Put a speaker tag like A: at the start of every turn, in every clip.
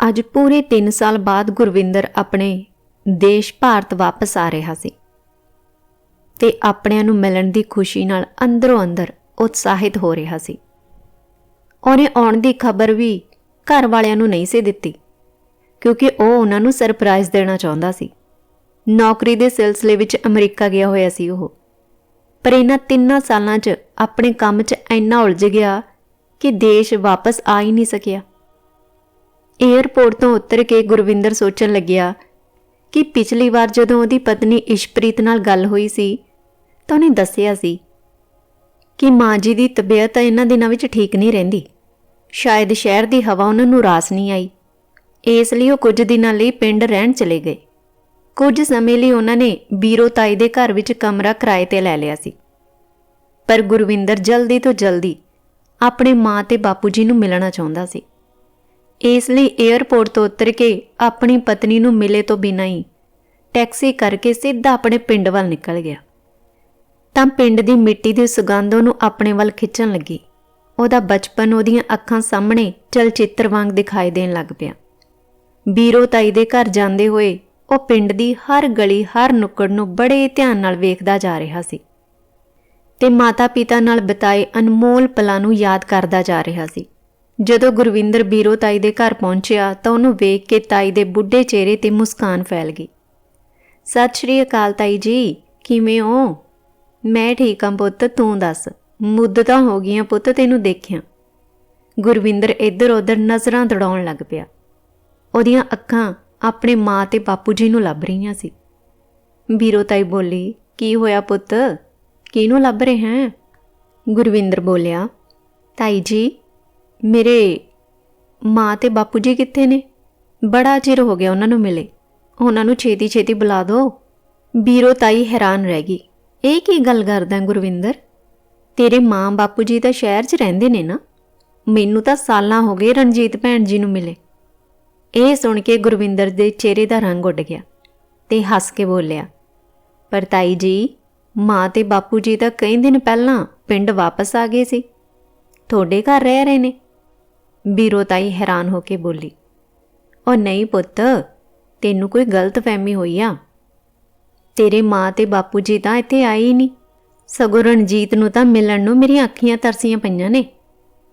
A: ਅੱਜ ਪੂਰੇ 3 ਸਾਲ ਬਾਅਦ ਗੁਰਵਿੰਦਰ ਆਪਣੇ ਦੇਸ਼ ਭਾਰਤ ਵਾਪਸ ਆ ਰਿਹਾ ਸੀ ਤੇ ਆਪਣਿਆਂ ਨੂੰ ਮਿਲਣ ਦੀ ਖੁਸ਼ੀ ਨਾਲ ਅੰਦਰੋਂ ਅੰਦਰ ਉਤਸ਼ਾਹਿਤ ਹੋ ਰਿਹਾ ਸੀ। ਉਹਨੇ ਆਉਣ ਦੀ ਖਬਰ ਵੀ ਘਰ ਵਾਲਿਆਂ ਨੂੰ ਨਹੀਂ ਸੀ ਦਿੱਤੀ, ਕਿਉਂਕਿ ਉਹ ਉਹਨਾਂ ਨੂੰ ਸਰਪ੍ਰਾਈਜ਼ ਦੇਣਾ ਚਾਹੁੰਦਾ ਸੀ। ਨੌਕਰੀ ਦੇ ਸਿਲਸਿਲੇ ਵਿੱਚ ਅਮਰੀਕਾ ਗਿਆ ਹੋਇਆ ਸੀ ਉਹ। ਪਰ ਇਹਨਾਂ ਤਿੰਨਾਂ ਸਾਲਾਂ 'ਚ ਆਪਣੇ ਕੰਮ 'ਚ ਇੰਨਾ ਉਲਝ ਗਿਆ ਕਿ ਦੇਸ਼ ਵਾਪਸ ਆ ਹੀ ਨਹੀਂ ਸਕਿਆ। ਏਅਰਪੋਰਟ ਤੋਂ ਉਤਰ ਕੇ ਗੁਰਵਿੰਦਰ ਸੋਚਣ ਲੱਗਿਆ ਕਿ ਪਿਛਲੀ ਵਾਰ ਜਦੋਂ ਉਹਦੀ ਪਤਨੀ ਇਸ਼ਪ੍ਰੀਤ ਨਾਲ ਗੱਲ ਹੋਈ ਸੀ, ਤਾਂ ਉਹਨੇ ਦੱਸਿਆ ਸੀ ਕਿ ਮਾਂ ਜੀ ਦੀ ਤਬੀਅਤ ਇਹਨਾਂ ਦਿਨਾਂ ਵਿੱਚ ਠੀਕ ਨਹੀਂ ਰਹਿੰਦੀ। ਸ਼ਾਇਦ ਸ਼ਹਿਰ ਦੀ ਹਵਾ ਉਹਨਾਂ ਨੂੰ ਰਾਸ ਨਹੀਂ ਆਈ। ਇਸ ਲਈ ਉਹ ਕੁਝ ਦਿਨਾਂ ਲਈ ਪਿੰਡ ਰਹਿਣ ਚਲੇ ਗਏ। ਕੁਝ ਸਮੇਂ ਲਈ ਉਹਨਾਂ ਨੇ ਬੀਰੋ ਤਾਈ ਦੇ ਘਰ ਵਿੱਚ ਕਮਰਾ ਕਿਰਾਏ ਤੇ ਲੈ ਲਿਆ ਸੀ। ਪਰ ਗੁਰਵਿੰਦਰ ਜਲਦੀ ਤੋਂ ਜਲਦੀ ਆਪਣੇ ਮਾਂ ਤੇ ਬਾਪੂ ਜੀ ਨੂੰ ਮਿਲਣਾ ਚਾਹੁੰਦਾ ਸੀ। ਇਸ ਲਈ 에ਅਰਪੋਰਟ ਤੋਂ ਉਤਰ ਕੇ ਆਪਣੀ ਪਤਨੀ ਨੂੰ ਮਿਲੇ ਤੋਂ ਬਿਨਾਂ ਹੀ ਟੈਕਸੀ ਕਰਕੇ ਸਿੱਧਾ ਆਪਣੇ ਪਿੰਡ ਵੱਲ ਨਿਕਲ ਗਿਆ। ਤਾਂ ਪਿੰਡ ਦੀ ਮਿੱਟੀ ਦੀ ਸੁਗੰਧ ਉਹਨੂੰ ਆਪਣੇ ਵੱਲ ਖਿੱਚਣ ਲੱਗੀ। ਉਹਦਾ ਬਚਪਨ ਉਹਦੀਆਂ ਅੱਖਾਂ ਸਾਹਮਣੇ ਚਲਚਿੱਤਰ ਵਾਂਗ ਦਿਖਾਈ ਦੇਣ ਲੱਗ ਪਿਆ। ਬੀਰੋ ਤਾਈ ਦੇ ਘਰ ਜਾਂਦੇ ਹੋਏ ਉਹ ਪਿੰਡ ਦੀ ਹਰ ਗਲੀ, ਹਰ ਨੁੱਕੜ ਨੂੰ ਬੜੇ ਧਿਆਨ ਨਾਲ ਵੇਖਦਾ ਜਾ ਰਿਹਾ ਸੀ ਤੇ ਮਾਤਾ-ਪਿਤਾ ਨਾਲ ਬਿਤਾਏ ਅਨਮੋਲ ਪਲਾਂ ਨੂੰ ਯਾਦ ਕਰਦਾ ਜਾ ਰਿਹਾ ਸੀ। ਜਦੋਂ ਗੁਰਵਿੰਦਰ ਬੀਰੋ ਤਾਈ ਦੇ ਘਰ ਪਹੁੰਚਿਆ ਤਾਂ ਉਹਨੂੰ ਵੇਖ ਕੇ ਤਾਈ ਦੇ ਬੁੱਢੇ ਚਿਹਰੇ ਤੇ ਮੁਸਕਾਨ ਫੈਲ ਗਈ। ਸਤਿ ਸ਼੍ਰੀ ਅਕਾਲ ਤਾਈ ਜੀ, ਕਿਵੇਂ ਹੋ? ਮੈਂ ਠੀਕ ਹਾਂ ਪੁੱਤ, ਤੂੰ ਦੱਸ ਮੁੱਦਤਾਂ ਹੋ ਗਈਆਂ ਪੁੱਤ ਤੈਨੂੰ ਦੇਖਿਆ? ਗੁਰਵਿੰਦਰ ਇੱਧਰ ਉੱਧਰ ਨਜ਼ਰਾਂ ਦੜਾਉਣ ਲੱਗ ਪਿਆ। ਉਹਦੀਆਂ ਅੱਖਾਂ ਆਪਣੇ ਮਾਂ ਤੇ ਬਾਪੂ ਜੀ ਨੂੰ ਲੱਭ ਰਹੀਆਂ ਸੀ। ਬੀਰੋ ਤਾਈ ਬੋਲੀ, ਕੀ ਹੋਇਆ ਪੁੱਤ? ਕਿਹਨੂੰ ਲੱਭ ਰਹੇ ਹੈ? ਗੁਰਵਿੰਦਰ ਬੋਲਿਆ, ਤਾਈ ਜੀ ਮੇਰੇ ਮਾਂ ਤੇ ਬਾਪੂ ਜੀ ਕਿੱਥੇ ਨੇ? ਬੜਾ ਚਿਰ ਹੋ ਗਿਆ ਉਹਨਾਂ ਨੂੰ ਮਿਲੇ। ਉਹਨਾਂ ਨੂੰ ਛੇਤੀ ਛੇਤੀ ਬੁਲਾ ਦਿਓ ਬੀਰੋ ਤਾਈ ਹੈਰਾਨ ਰਹਿ ਗਈ। ਇਹ ਕੀ ਗੱਲ ਕਰਦਾ ਗੁਰਵਿੰਦਰ? ਤੇਰੇ ਮਾਂ ਬਾਪੂ ਜੀ ਤਾਂ ਸ਼ਹਿਰ 'ਚ ਰਹਿੰਦੇ ਨੇ ਨਾ। ਮੈਨੂੰ ਤਾਂ ਸਾਲਾਂ ਹੋ ਗਏ ਰਣਜੀਤ ਭੈਣ ਜੀ ਨੂੰ ਮਿਲੇ। ਇਹ ਸੁਣ ਕੇ ਗੁਰਵਿੰਦਰ ਦੇ ਚਿਹਰੇ ਦਾ ਰੰਗ ਉੱਡ ਗਿਆ ਤੇ ਹੱਸ ਕੇ ਬੋਲਿਆ, ਪਰ ਤਾਈ ਜੀ, ਮਾਂ ਤੇ ਬਾਪੂ ਜੀ ਤਾਂ ਕਈ ਦਿਨ ਪਹਿਲਾਂ ਪਿੰਡ ਵਾਪਸ ਆ ਗਏ ਸੀ। ਤੁਹਾਡੇ ਘਰ ਰਹਿ ਰਹੇ ਨੇ। ਬੀਰੋ ਤਾਈ ਹੈਰਾਨ ਹੋ ਕੇ ਬੋਲੀ, ਉਹ ਨਹੀਂ ਪੁੱਤ, ਤੈਨੂੰ ਕੋਈ ਗਲਤਫਹਿਮੀ ਹੋਈ ਆ। ਤੇਰੇ ਮਾਂ ਤੇ ਬਾਪੂ ਜੀ ਤਾਂ ਇੱਥੇ ਆਏ ਹੀ ਨਹੀਂ। ਸਗੋਂ ਰਣਜੀਤ ਨੂੰ ਤਾਂ ਮਿਲਣ ਨੂੰ ਮੇਰੀਆਂ ਅੱਖੀਆਂ ਤਰਸੀਆਂ ਪਈਆਂ ਨੇ।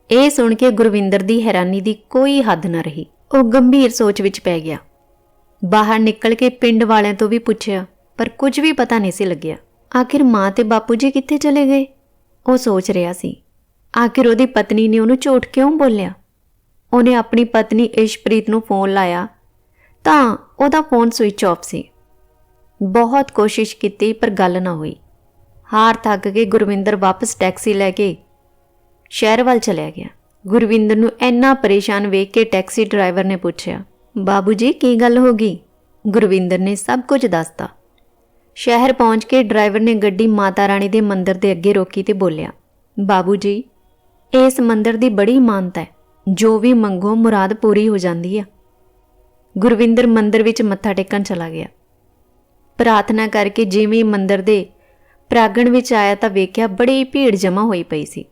A: ਇਹ ਸੁਣ ਕੇ ਗੁਰਵਿੰਦਰ ਦੀ ਹੈਰਾਨੀ ਦੀ ਕੋਈ ਹੱਦ ਨਾ ਰਹੀ। ਉਹ ਗੰਭੀਰ ਸੋਚ ਵਿੱਚ ਪੈ ਗਿਆ। ਬਾਹਰ ਨਿਕਲ ਕੇ ਪਿੰਡ ਵਾਲਿਆਂ ਤੋਂ ਵੀ ਪੁੱਛਿਆ, ਪਰ ਕੁਝ ਵੀ ਪਤਾ ਨਹੀਂ ਸੀ ਲੱਗਿਆ। ਆਖਿਰ ਮਾਂ ਤੇ ਬਾਪੂ ਜੀ ਕਿੱਥੇ ਚਲੇ ਗਏ? ਉਹ ਸੋਚ ਰਿਹਾ ਸੀ। ਆਖਿਰ ਉਹਦੀ ਪਤਨੀ ਨੇ ਉਹਨੂੰ ਝੂਠ ਕਿਉਂ ਬੋਲਿਆ? ਉਹਨੇ ਆਪਣੀ ਪਤਨੀ ਇਸ਼ਪ੍ਰੀਤ ਨੂੰ ਫੋਨ ਲਾਇਆ। ਤਾਂ ਉਹਦਾ ਫੋਨ ਸਵਿਚ ਆਫ ਸੀ। ਬਹੁਤ ਕੋਸ਼ਿਸ਼ ਕੀਤੀ, ਪਰ ਗੱਲ ਨਾ ਹੋਈ। ਹਾਰ ਥੱਕ ਕੇ ਗੁਰਵਿੰਦਰ ਵਾਪਸ ਟੈਕਸੀ ਲੈ ਕੇ ਸ਼ਹਿਰ ਵੱਲ ਚਲਿਆ ਗਿਆ। ਗੁਰਵਿੰਦਰ ਨੂੰ ਇੰਨਾ ਪਰੇਸ਼ਾਨ ਵੇਖ ਕੇ ਟੈਕਸੀ ਡਰਾਈਵਰ ਨੇ ਪੁੱਛਿਆ, ਬਾਬੂ ਜੀ, ਕੀ ਗੱਲ ਹੋ ਗਈ? ਗੁਰਵਿੰਦਰ ਨੇ ਸਭ ਕੁਝ ਦੱਸਤਾ। ਸ਼ਹਿਰ ਪਹੁੰਚ ਕੇ ਡਰਾਈਵਰ ਨੇ ਗੱਡੀ ਮਾਤਾ ਰਾਣੀ ਦੇ ਮੰਦਿਰ ਦੇ ਅੱਗੇ ਰੋਕੀ ਤੇ ਬੋਲਿਆ, ਬਾਬੂ ਜੀ, ਇਸ ਮੰਦਿਰ ਦੀ ਬੜੀ ਮਾਨਤਾ ਹੈ। ਜੋ ਵੀ ਮੰਗੋ, ਮੁਰਾਦ ਪੂਰੀ ਹੋ ਜਾਂਦੀ ਆ। ਗੁਰਵਿੰਦਰ ਮੰਦਰ ਵਿੱਚ ਮੱਥਾ ਟੇਕਣ ਚਲਾ ਗਿਆ। ਪ੍ਰਾਰਥਨਾ ਕਰਕੇ ਜਿਵੇਂ ਮੰਦਰ ਦੇ ਪ੍ਰਾਗਣ ਵਿੱਚ ਆਇਆ ਤਾਂ ਵੇਖਿਆ ਬੜੀ ਭੀੜ ਜਮ੍ਹਾਂ ਹੋਈ ਪਈ ਸੀ।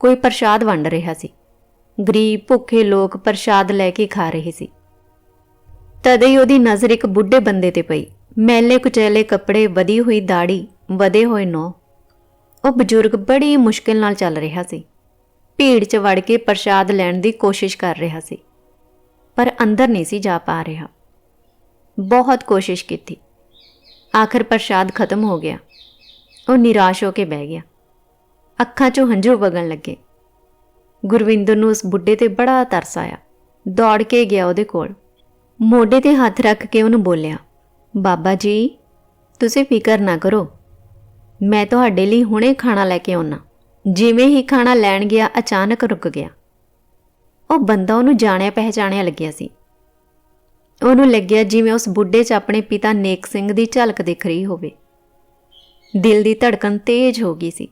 A: ਕੋਈ ਪ੍ਰਸ਼ਾਦ ਵੰਡ ਰਿਹਾ ਸੀ। ਗਰੀਬ, ਭੁੱਖੇ ਲੋਕ ਪ੍ਰਸ਼ਾਦ ਲੈ ਕੇ ਖਾ ਰਹੇ ਸੀ। ਤਦੇ ਹੀ ਉਹਦੀ ਨਜ਼ਰ ਇੱਕ ਬੁੱਢੇ ਬੰਦੇ ਤੇ ਪਈ। ਮੈਲੇ ਕੁਚੈਲੇ ਕੱਪੜੇ, ਵਧੀ ਹੋਈ ਦਾੜੀ ਵਧੇ ਹੋਏ ਨੋ ਉਹ ਬਜ਼ੁਰਗ ਬੜੀ ਮੁਸ਼ਕਿਲ ਨਾਲ ਚੱਲ ਰਿਹਾ ਸੀ। ਭੀੜ 'ਚ ਵੜ ਕੇ ਪ੍ਰਸ਼ਾਦ ਲੈਣ ਦੀ ਕੋਸ਼ਿਸ਼ ਕਰ ਰਿਹਾ ਸੀ, ਪਰ ਅੰਦਰ ਨਹੀਂ ਸੀ ਜਾ ਪਾ ਰਿਹਾ। ਬਹੁਤ ਕੋਸ਼ਿਸ਼ ਕੀਤੀ। ਆਖਰ ਪ੍ਰਸ਼ਾਦ ਖਤਮ ਹੋ ਗਿਆ। ਉਹ ਨਿਰਾਸ਼ ਹੋ ਕੇ ਬਹਿ ਗਿਆ। ਅੱਖਾਂ 'ਚੋਂ ਹੰਝੂ ਵਗਣ ਲੱਗੇ। ਗੁਰਵਿੰਦਰ ਨੂੰ ਉਸ ਬੁੱਢੇ ਤੇ ਬੜਾ ਤਰਸ ਆਇਆ। ਦੌੜ ਕੇ ਗਿਆ ਉਹਦੇ ਕੋਲ। ਮੋਢੇ ਤੇ ਹੱਥ ਰੱਖ ਕੇ ਉਹਨੂੰ ਬੋਲਿਆ, ਬਾਬਾ ਜੀ, ਤੁਸੀਂ ਫਿਕਰ ਨਾ ਕਰੋ। ਮੈਂ ਤੁਹਾਡੇ ਲਈ ਹੁਣੇ ਖਾਣਾ ਲੈ ਕੇ ਆਉਣਾ ਜਿਵੇਂ ਹੀ ਖਾਣਾ ਲੈਣ ਗਿਆ, ਅਚਾਨਕ ਰੁਕ ਗਿਆ। ਉਹ ਬੰਦਾ ਉਹਨੂੰ ਜਾਣਿਆ ਪਹਿਚਾਣਿਆ ਲੱਗਿਆ ਸੀ। ਉਹਨੂੰ ਲੱਗਿਆ ਜਿਵੇਂ ਉਸ ਬੁੱਢੇ 'ਚ ਆਪਣੇ ਪਿਤਾ ਨੇਕ ਸਿੰਘ ਦੀ ਝਲਕ ਦਿਖ ਰਹੀ ਹੋਵੇ। ਦਿਲ ਦੀ ਧੜਕਨ ਤੇਜ਼ ਹੋ ਗਈ ਸੀ।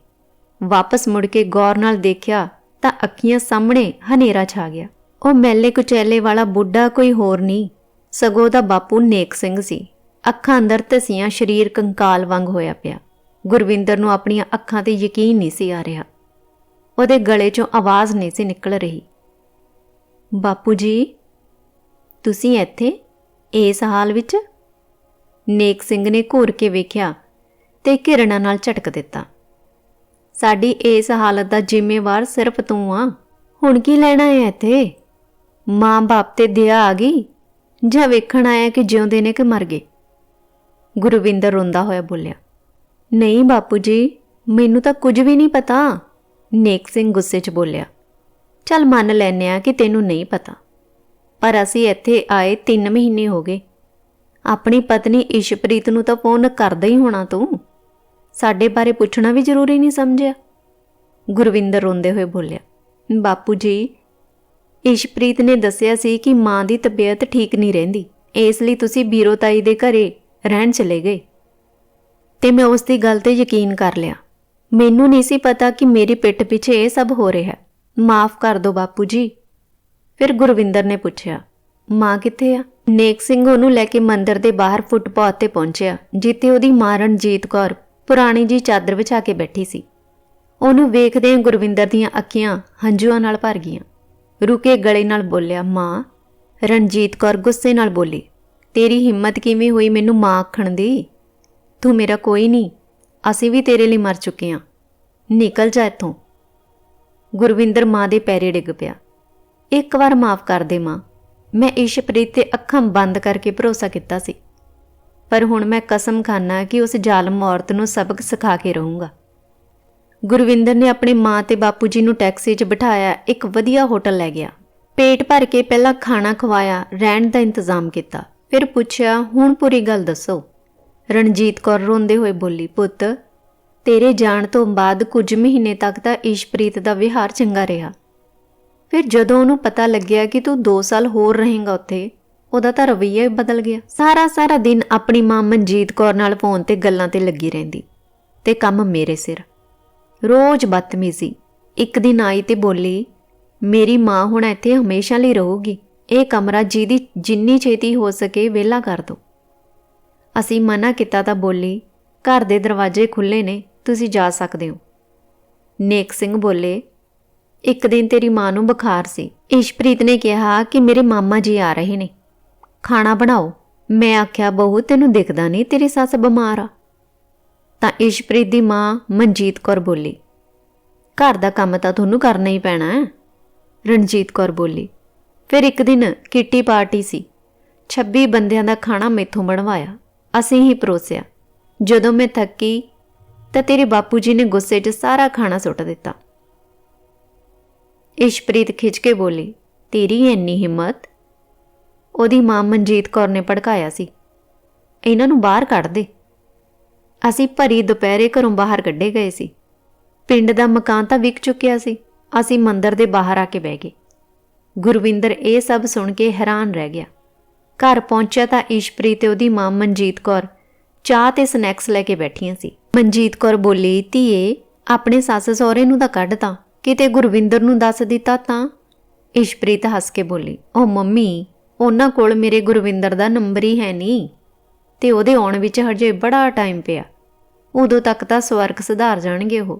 A: ਵਾਪਸ ਮੁੜ ਕੇ ਗੌਰ ਨਾਲ ਦੇਖਿਆ ਤਾਂ ਅੱਖੀਆਂ ਸਾਹਮਣੇ ਹਨੇਰਾ ਛਾ ਗਿਆ। ਉਹ ਮੈਲੇ ਕੁਚੈਲੇ ਵਾਲਾ ਬੁੱਢਾ ਕੋਈ ਹੋਰ ਨਹੀਂ, ਸਗੋਂ ਦਾ ਬਾਪੂ ਨੇਕ ਸਿੰਘ ਸੀ। ਅੱਖਾਂ ਅੰਦਰ ਧਸੀਆਂ, ਸਰੀਰ ਕੰਕਾਲ ਵਾਂਗ ਹੋਇਆ ਪਿਆ। ਗੁਰਵਿੰਦਰ ਨੂੰ ਆਪਣੀਆਂ ਅੱਖਾਂ ਤੇ ਯਕੀਨ ਨਹੀਂ ਸੀ ਆ ਰਿਹਾ। ਉਹਦੇ ਗਲੇ 'ਚੋਂ ਆਵਾਜ਼ ਨਹੀਂ ਸੀ ਨਿਕਲ ਰਹੀ। ਬਾਪੂ ਜੀ, ਤੁਸੀਂ ਇੱਥੇ, ਇਸ ਹਾਲ ਵਿੱਚ? ਨੇਕ ਸਿੰਘ ਨੇ ਘੂਰ ਕੇ ਵੇਖਿਆ ਤੇ ਘਿਰਣਾ ਨਾਲ ਝਟਕ ਦਿੱਤਾ। ਸਾਡੀ ਇਸ ਹਾਲਤ ਦਾ ਜ਼ਿੰਮੇਵਾਰ ਸਿਰਫ ਤੂੰ ਆ। ਹੁਣ ਕੀ ਲੈਣਾ ਹੈ ਇੱਥੇ? ਮਾਂ-ਬਾਪ ਤੇ ਦਿਆ ਆ ਗਈ। ਜਾਂ ਵੇਖਣ ਆਇਆ ਕਿ ਜਿਉਂਦੇ ਨੇ ਕਿ ਮਰ ਗਏ? ਗੁਰਵਿੰਦਰ ਰੋਂਦਾ ਹੋਇਆ ਬੋਲਿਆ। ਨਹੀਂ ਬਾਪੂ ਜੀ, ਮੈਨੂੰ ਤਾਂ ਕੁਝ ਵੀ ਨਹੀਂ ਪਤਾ। ਨੇਕ ਸਿੰਘ ਗੁੱਸੇ 'ਚ ਬੋਲਿਆ, ਚੱਲ ਮੰਨ ਲੈਨੇ ਆ ਕਿ ਤੈਨੂੰ ਨਹੀਂ ਪਤਾ। ਪਰ ਅਸੀਂ ਇੱਥੇ ਆਏ 3 ਮਹੀਨੇ ਹੋ ਗਏ। ਆਪਣੀ ਪਤਨੀ ਇਸ਼ਪ੍ਰੀਤ ਨੂੰ ਤਾਂ ਫੋਨ ਕਰਦਾ ਹੀ ਹੋਣਾ ਤੂੰ। ਸਾਡੇ ਬਾਰੇ ਪੁੱਛਣਾ ਵੀ ਜ਼ਰੂਰੀ ਨਹੀਂ ਸਮਝਿਆ। ਗੁਰਵਿੰਦਰ ਰੋਂਦੇ ਹੋਏ ਬੋਲਿਆ, ਬਾਪੂ ਜੀ, ਇਸ਼ਪ੍ਰੀਤ ਨੇ ਦੱਸਿਆ ਸੀ ਕਿ ਮਾਂ ਦੀ ਤਬੀਅਤ ਠੀਕ ਨਹੀਂ ਰਹਿੰਦੀ। ਇਸ ਲਈ ਤੁਸੀਂ ਬੀਰੋ ਤਾਈ ਦੇ ਘਰੇ ਰਹਿਣ ਚਲੇ ਗਏ। ਤੇ ਮੈਂ ਉਸ ਦੀ ਗੱਲ ਤੇ ਯਕੀਨ ਕਰ ਲਿਆ। ਮੈਨੂੰ ਨਹੀਂ ਸੀ ਪਤਾ ਕਿ ਮੇਰੀ ਪਿੱਠ ਪਿੱਛੇ ਇਹ ਸਭ ਹੋ ਰਿਹਾ ਹੈ। ਮਾਫ ਕਰ ਦਿਓ ਬਾਪੂ ਜੀ। ਫਿਰ ਗੁਰਵਿੰਦਰ ਨੇ ਪੁੱਛਿਆ, ਮਾਂ ਕਿੱਥੇ ਆ? ਨੇਕ ਸਿੰਘ ਉਹਨੂੰ ਲੈ ਕੇ ਮੰਦਰ ਦੇ ਬਾਹਰ ਫੁੱਟਪਾਥ ਤੇ ਪਹੁੰਚਿਆ, ਜਿੱਥੇ ਉਹਦੀ ਮਾਂ ਰਣਜੀਤ ਕੌਰ ਪੁਰਾਣੀ ਜੀ ਚਾਦਰ ਵਿਛਾ ਕੇ ਬੈਠੀ ਸੀ। ਉਹਨੂੰ ਵੇਖਦੇ ਗੁਰਵਿੰਦਰ ਦੀਆਂ ਅੱਖੀਆਂ ਹੰਝੂਆਂ ਨਾਲ ਭਰ ਗਈਆਂ। ਰੁਕੇ ਗਲੇ ਨਾਲ ਬੋਲਿਆ, ਮਾਂ। ਰਣਜੀਤ ਕੌਰ ਗੁੱਸੇ ਨਾਲ ਬੋਲੀ, ਤੇਰੀ ਹਿੰਮਤ ਕਿਵੇਂ ਹੋਈ ਮੈਨੂੰ ਮਾਂ ਆਖਣ ਦੀ? ਤੂੰ ਮੇਰਾ ਕੋਈ ਨਹੀਂ। ਅਸੀਂ ਵੀ ਤੇਰੇ ਲਈ ਮਰ ਚੁੱਕੇ ਹਾਂ। ਨਿਕਲ ਜਾ ਇੱਥੋਂ। ਗੁਰਵਿੰਦਰ ਮਾਂ ਦੇ ਪੈਰੇ ਡਿੱਗ ਪਿਆ। ਇੱਕ ਵਾਰ ਮਾਫ ਕਰ ਦੇ ਮਾਂ। ਮੈਂ ਇਸ਼ਪ੍ਰੀਤ ਤੇ ਅੱਖਾਂ ਬੰਦ ਕਰਕੇ ਭਰੋਸਾ ਕੀਤਾ ਸੀ। ਪਰ ਹੁਣ ਮੈਂ ਕਸਮ ਖਾਨਾ ਕਿ ਉਸ ਜ਼ਾਲਮ ਔਰਤ ਨੂੰ ਸਬਕ ਸਿਖਾ ਕੇ ਰਹੂੰਗਾ। ਗੁਰਵਿੰਦਰ ਨੇ ਆਪਣੀ ਮਾਂ ਤੇ ਬਾਪੂ ਜੀ ਨੂੰ ਟੈਕਸੀ 'ਚ ਬਿਠਾਇਆ ਇੱਕ ਵਧੀਆ ਹੋਟਲ ਲੈ ਗਿਆ। ਪੇਟ ਭਰ ਕੇ ਪਹਿਲਾਂ ਖਾਣਾ ਖਵਾਇਆ, ਰਹਿਣ ਦਾ ਇੰਤਜ਼ਾਮ ਕੀਤਾ। ਫਿਰ ਪੁੱਛਿਆ, ਹੁਣ ਪੂਰੀ ਗੱਲ ਦੱਸੋ? ਰਣਜੀਤ ਕੌਰ ਰੋਂਦੇ ਹੋਏ ਬੋਲੀ, ਪੁੱਤ, ਤੇਰੇ ਜਾਣ ਤੋਂ ਬਾਅਦ ਕੁਝ ਮਹੀਨੇ ਤੱਕ ਤਾਂ ਇਸ਼ਪ੍ਰੀਤ ਦਾ ਵਿਹਾਰ ਚੰਗਾ ਰਿਹਾ। ਫਿਰ ਜਦੋਂ ਉਹਨੂੰ ਪਤਾ ਲੱਗਿਆ ਕਿ ਤੂੰ 2 ਸਾਲ ਹੋਰ ਰਹੇਂਗਾ ਉੱਥੇ, ਉਹਦਾ ਤਾਂ ਰਵੱਈਆ ਹੀ ਬਦਲ ਗਿਆ। ਸਾਰਾ ਸਾਰਾ ਦਿਨ ਆਪਣੀ ਮਾਂ ਮਨਜੀਤ ਕੌਰ ਨਾਲ ਫੋਨ ਤੇ ਗੱਲਾਂ ਤੇ ਲੱਗੀ ਰਹਿੰਦੀ ਤੇ ਕੰਮ ਮੇਰੇ ਸਿਰ। ਰੋਜ਼ ਬਦਤਮੀਜ਼ੀ। ਇੱਕ ਦਿਨ ਆਈ ਤੇ ਬੋਲੀ, ਮੇਰੀ ਮਾਂ ਹੁਣ ਇੱਥੇ ਹਮੇਸ਼ਾ ਲਈ ਰਹੂਗੀ। ਇਹ ਕਮਰਾ ਜਿਹਦੀ ਜਿੰਨੀ ਛੇਤੀ ਹੋ ਸਕੇ ਵਿਹਲਾ ਕਰ ਦਿਓ ਅਸੀਂ ਮਨਾ ਕੀਤਾ ਤਾਂ ਬੋਲੀ, ਘਰ ਦੇ ਦਰਵਾਜ਼ੇ ਖੁੱਲੇ ਨੇ, ਤੁਸੀਂ ਜਾ ਸਕਦੇ ਹੋ। ਨੇਕ ਸਿੰਘ ਬੋਲੇ, ਇੱਕ ਦਿਨ ਤੇਰੀ ਮਾਂ ਨੂੰ ਬੁਖਾਰ ਸੀ। ਇਸ਼ਪ੍ਰੀਤ ਨੇ ਕਿਹਾ ਕਿ ਮੇਰੇ ਮਾਮਾ ਜੀ ਆ ਰਹੇ ਨੇ। ਖਾਣਾ ਬਣਾਓ। ਮੈਂ ਆਖਿਆ, ਬਹੂ, ਤੈਨੂੰ ਦਿਖਦਾ ਨਹੀਂ, ਤੇਰੀ ਸੱਸ ਬਿਮਾਰ ਆ। ਤਾਂ ਇਸ਼ਪ੍ਰੀਤ ਦੀ ਮਾਂ ਮਨਜੀਤ ਕੌਰ ਬੋਲੀ, ਘਰ ਦਾ ਕੰਮ ਤਾਂ ਤੁਹਾਨੂੰ ਕਰਨਾ ਹੀ ਪੈਣਾ ਹੈ। ਰਣਜੀਤ ਕੌਰ ਬੋਲੀ, ਫਿਰ ਇੱਕ ਦਿਨ ਕਿੱਟੀ ਪਾਰਟੀ ਸੀ। 26 ਬੰਦਿਆਂ ਦਾ ਖਾਣਾ ਮੇਥੋਂ ਬਣਵਾਇਆ। ਅਸੀਂ ਹੀ ਪਰੋਸਿਆ। ਜਦੋਂ ਮੈਂ ਥੱਕੀ, ਤਾਂ ਤੇਰੇ ਬਾਪੂ ਜੀ ਨੇ ਗੁੱਸੇ 'ਚ ਸਾਰਾ ਖਾਣਾ ਸੁੱਟ ਦਿੱਤਾ। ਇਸ਼ਪ੍ਰੀਤ ਖਿੱਚ ਕੇ ਬੋਲੀ, ਤੇਰੀ ਇੰਨੀ ਹਿੰਮਤ? ਉਹਦੀ ਮਾਂ ਮਨਜੀਤ ਕੌਰ ਨੇ ਭੜਕਾਇਆ ਸੀ, ਇਹਨਾਂ ਨੂੰ ਬਾਹਰ ਕੱਢ ਦੇ। ਅਸੀਂ ਭਰੀ ਦੁਪਹਿਰੇ ਘਰੋਂ ਬਾਹਰ ਕੱਢੇ ਗਏ ਸੀ। ਪਿੰਡ ਦਾ ਮਕਾਨ ਤਾਂ ਵਿਕ ਚੁੱਕਿਆ ਸੀ। ਅਸੀਂ ਮੰਦਰ ਦੇ ਬਾਹਰ ਆ ਕੇ ਬਹਿ ਗਏ। ਗੁਰਵਿੰਦਰ ਇਹ ਸਭ ਸੁਣ ਕੇ ਹੈਰਾਨ ਰਹਿ ਗਿਆ। ਘਰ ਪਹੁੰਚਿਆ ਤਾਂ ਈਸ਼ਪ੍ਰੀਤ ਤੇ ਉਹਦੀ ਮਾਂ ਮਨਜੀਤ ਕੌਰ ਚਾਹ ਤੇ ਸਨੈਕਸ ਲੈ ਕੇ ਬੈਠੀਆਂ ਸੀ। ਮਨਜੀਤ ਕੌਰ ਬੋਲੀ, ਧੀਏ, ਆਪਣੇ ਸੱਸ ਸਹੁਰੇ ਨੂੰ ਤਾਂ ਕੱਢ ਤਾਂ, ਕਿਤੇ ਗੁਰਵਿੰਦਰ ਨੂੰ ਦੱਸ ਦਿੱਤਾ ਤਾਂ? ਇਸ਼ਪ੍ਰੀਤ ਹੱਸ ਕੇ ਬੋਲੀ ਉਹ ਮੰਮੀ, ਉਹਨਾਂ ਕੋਲ ਮੇਰੇ ਗੁਰਵਿੰਦਰ ਦਾ ਨੰਬਰ ਹੀ ਹੈ ਨਹੀਂ, ਤੇ ਉਹਦੇ ਆਉਣ ਵਿੱਚ ਹਜੇ ਬੜਾ ਟਾਈਮ ਪਿਆ। ਉਦੋਂ ਤੱਕ ਤਾਂ ਸਵਰਗ ਸੁਧਾਰ ਜਾਣਗੇ ਉਹ।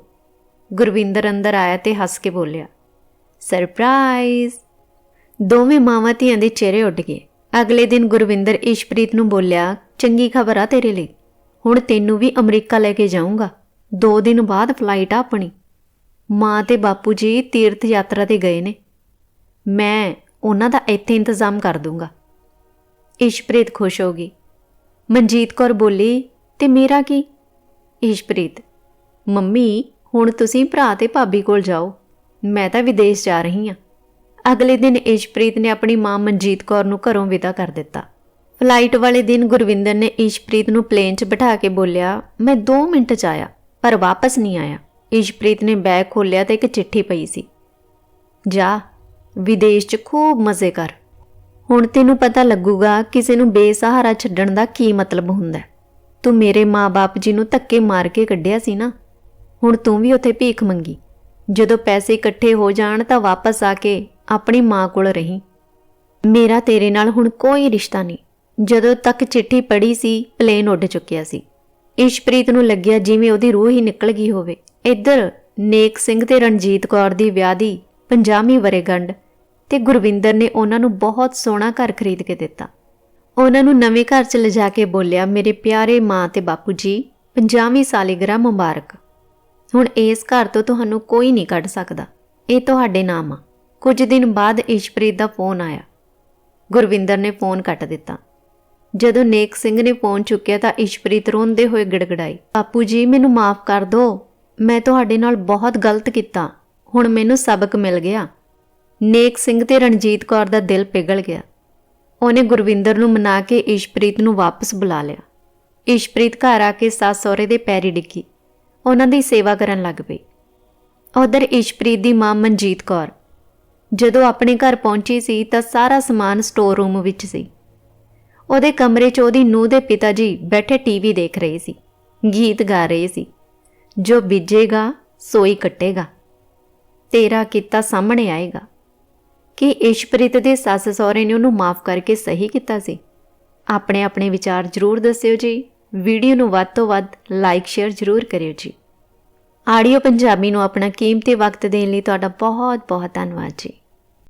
A: ਗੁਰਵਿੰਦਰ ਅੰਦਰ ਆਇਆ ਤੇ ਹੱਸ ਕੇ ਬੋਲਿਆ ਸਰਪ੍ਰਾਈਜ਼ ਦੋਵੇਂ ਮਾਵਾਂ ਧੀਆਂ ਦੇ ਚਿਹਰੇ ਉੱਡ ਗਏ। ਅਗਲੇ ਦਿਨ ਗੁਰਵਿੰਦਰ ਇਸ਼ਪ੍ਰੀਤ ਨੂੰ ਬੋਲਿਆ, ਚੰਗੀ ਖਬਰ ਆ ਤੇਰੇ ਲਈ। ਹੁਣ ਤੈਨੂੰ ਵੀ ਅਮਰੀਕਾ ਲੈ ਕੇ ਜਾਊਂਗਾ। ਦੋ ਦਿਨ ਬਾਅਦ ਫਲਾਈਟ ਆ ਆਪਣੀ। ਮਾਂ ਤੇ ਬਾਪੂ ਜੀ ਤੀਰਥ ਯਾਤਰਾ ਤੇ ਗਏ ਨੇ। ਮੈਂ ਉਹਨਾਂ ਦਾ ਇੱਥੇ ਇੰਤਜ਼ਾਮ ਕਰ ਦੂੰਗਾ। ਇਸ਼ਪ੍ਰੀਤ ਖੁਸ਼ ਹੋ ਗਈ। ਮਨਜੀਤ ਕੌਰ ਬੋਲੀ, ਤੇ ਮੇਰਾ ਕੀ? ਇਸ਼ਪ੍ਰੀਤ ਮੰਮੀ, ਹੁਣ ਤੁਸੀਂ ਭਰਾ ਤੇ ਭਾਬੀ ਕੋਲ ਜਾਓ। ਮੈਂ ਤਾਂ ਵਿਦੇਸ਼ ਜਾ ਰਹੀ ਹਾਂ ਅਗਲੇ ਦਿਨ ਇਸ਼ਪ੍ਰੀਤ ਨੇ ਆਪਣੀ ਮਾਂ ਮਨਜੀਤ ਕੌਰ ਨੂੰ ਘਰੋਂ ਵਿਦਾ ਕਰ ਦਿੱਤਾ। ਫਲਾਈਟ ਵਾਲੇ ਦਿਨ ਗੁਰਵਿੰਦਰ ਨੇ ਇਸ਼ਪ੍ਰੀਤ ਨੂੰ ਪਲੇਨ 'ਚ ਬਿਠਾ ਕੇ ਬੋਲਿਆ, ਮੈਂ 2 ਮਿੰਟ 'ਚ ਆਇਆ, ਪਰ ਵਾਪਸ ਨਹੀਂ ਆਇਆ। ਇਸ਼ਪ੍ਰੀਤ ਨੇ ਬੈਗ ਖੋਲ੍ਹਿਆ ਤੇ ਇੱਕ ਚਿੱਠੀ ਪਈ ਸੀ। ਜਾ, ਵਿਦੇਸ਼ 'ਚ ਖੂਬ ਮਜ਼ੇ ਕਰ। ਹੁਣ ਤੈਨੂੰ ਪਤਾ ਲੱਗੂਗਾ ਕਿਸੇ ਨੂੰ ਬੇਸਹਾਰਾ ਛੱਡਣ ਦਾ ਕੀ ਮਤਲਬ ਹੁੰਦਾ ਤੂੰ ਮੇਰੇ ਮਾਪੇ ਜੀ ਨੂੰ ਧੱਕੇ ਮਾਰ ਕੇ ਕੱਢਿਆ ਸੀ ਨਾ? ਹੁਣ ਤੂੰ ਵੀ ਉੱਥੇ ਭੀਖ ਮੰਗੀ। ਜਦੋਂ ਪੈਸੇ ਇਕੱਠੇ ਹੋ ਜਾਣ ਤਾਂ ਵਾਪਸ ਆ ਕੇ ਆਪਣੀ ਮਾਂ ਕੋਲ ਰਹੀ। ਮੇਰਾ ਤੇਰੇ ਨਾਲ ਹੁਣ ਕੋਈ ਰਿਸ਼ਤਾ ਨਹੀਂ। ਜਦੋਂ ਤੱਕ ਚਿੱਠੀ ਪੜੀ ਸੀ, ਪਲੇਨ ਉੱਡ ਚੁੱਕਿਆ ਸੀ। ਇਸ਼ਪ੍ਰੀਤ ਨੂੰ ਲੱਗਿਆ ਜਿਵੇਂ ਉਹਦੀ ਰੂਹ ਹੀ ਨਿਕਲ ਗਈ ਹੋਵੇ। ਇੱਧਰ ਨੇਕ ਸਿੰਘ ਤੇ ਰਣਜੀਤ ਕੌਰ ਦੀ ਵਿਆਹ ਦੀ 50ਵੀਂ ਵਰੇਗੰਢ ਤੇ ਗੁਰਵਿੰਦਰ ਨੇ ਉਹਨਾਂ ਨੂੰ ਬਹੁਤ ਸੋਹਣਾ ਘਰ ਖਰੀਦ ਕੇ ਦਿੱਤਾ। ਉਹਨਾਂ ਨੂੰ ਨਵੇਂ ਘਰ 'ਚ ਲਿਜਾ ਕੇ ਬੋਲਿਆ, ਮੇਰੇ ਪਿਆਰੇ ਮਾਂ ਤੇ ਬਾਪੂ ਜੀ 50ਵੀਂ ਸਾਲਗਿਰਾ ਮੁਬਾਰਕ। ਹੁਣ ਇਸ ਘਰ ਤੋਂ ਤੁਹਾਨੂੰ ਕੋਈ ਨਹੀਂ ਕੱਢ ਸਕਦਾ। ਇਹ ਤੁਹਾਡੇ ਨਾਮ ਆ। ਕੁਝ ਦਿਨ ਬਾਅਦ ਈਸ਼ਪ੍ਰੀਤ ਦਾ ਫੋਨ ਆਇਆ। ਗੁਰਵਿੰਦਰ ਨੇ ਫੋਨ ਕੱਟ ਦਿੱਤਾ। ਜਦੋਂ ਨੇਕ ਸਿੰਘ ਨੇ ਫੋਨ ਚੁੱਕਿਆ ਤਾਂ ਈਸ਼ਪ੍ਰੀਤ ਰੋਂਦੇ ਹੋਏ ਗਿੜਗੜਾਈ, ਬਾਪੂ ਜੀ, ਮੈਨੂੰ ਮਾਫ ਕਰ ਦਿਓ ਮੈਂ ਤੁਹਾਡੇ ਨਾਲ ਬਹੁਤ ਗਲਤ ਕੀਤਾ। ਹੁਣ ਮੈਨੂੰ ਸਬਕ ਮਿਲ ਗਿਆ। ਨੇਕ ਸਿੰਘ ਤੇ ਰਣਜੀਤ ਕੌਰ ਦਾ ਦਿਲ ਪਿਘਲ ਗਿਆ। ਉਹਨੇ ਗੁਰਵਿੰਦਰ ਨੂੰ ਮਨਾ ਕੇ ਈਸ਼ਪ੍ਰੀਤ ਨੂੰ ਵਾਪਸ ਬੁਲਾ ਲਿਆ। ਈਸ਼ਪ੍ਰੀਤ ਘਰ ਆ ਕੇ ਸੱਸ ਸਹੁਰੇ ਦੇ ਪੈਰੀ ਡਿੱਗੀ। ਉਹਨਾਂ ਦੀ ਸੇਵਾ ਕਰਨ ਲੱਗ ਪਈ। ਉਧਰ ਈਸ਼ਪ੍ਰੀਤ ਦੀ ਮਾਂ ਮਨਜੀਤ ਕੌਰ ਜਦੋਂ ਆਪਣੇ ਘਰ ਪਹੁੰਚੀ ਸੀ ਤਾਂ ਸਾਰਾ ਸਮਾਨ ਸਟੋਰ ਰੂਮ ਵਿੱਚ ਸੀ। ਉਹਦੇ ਕਮਰੇ 'ਚ ਉਹਦੀ ਨੂੰਹ ਦੇ ਪਿਤਾ ਜੀ ਬੈਠੇ ਟੀਵੀ ਦੇਖ ਰਹੇ ਸੀ, ਗੀਤ ਗਾ ਰਹੇ ਸੀ, ਜੋ ਬੀਜੇਗਾ, ਸੋਈ ਕੱਟੇਗਾ। ਤੇਰਾ ਕੀਤਾ ਸਾਹਮਣੇ ਆਏਗਾ ਕਿ ਇਸ਼ਪ੍ਰੀਤ ਦੇ ਸੱਸ ਸਹੁਰੇ ਨੇ ਉਹਨੂੰ ਮਾਫ ਕਰਕੇ ਸਹੀ ਕੀਤਾ ਸੀ। ਆਪਣੇ ਆਪਣੇ ਵਿਚਾਰ ਜ਼ਰੂਰ ਦੱਸਿਓ ਜੀ, ਵੀਡੀਓ ਨੂੰ ਵੱਧ ਤੋਂ ਵੱਧ ਲਾਈਕ ਸ਼ੇਅਰ ਜ਼ਰੂਰ ਕਰਿਓ ਜੀ। ਆਡੀਓ ਪੰਜਾਬੀ ਨੂੰ ਆਪਣਾ ਕੀਮਤੀ ਵਕਤ ਦੇਣ ਲਈ ਤੁਹਾਡਾ ਬਹੁਤ ਬਹੁਤ ਧੰਨਵਾਦ ਜੀ।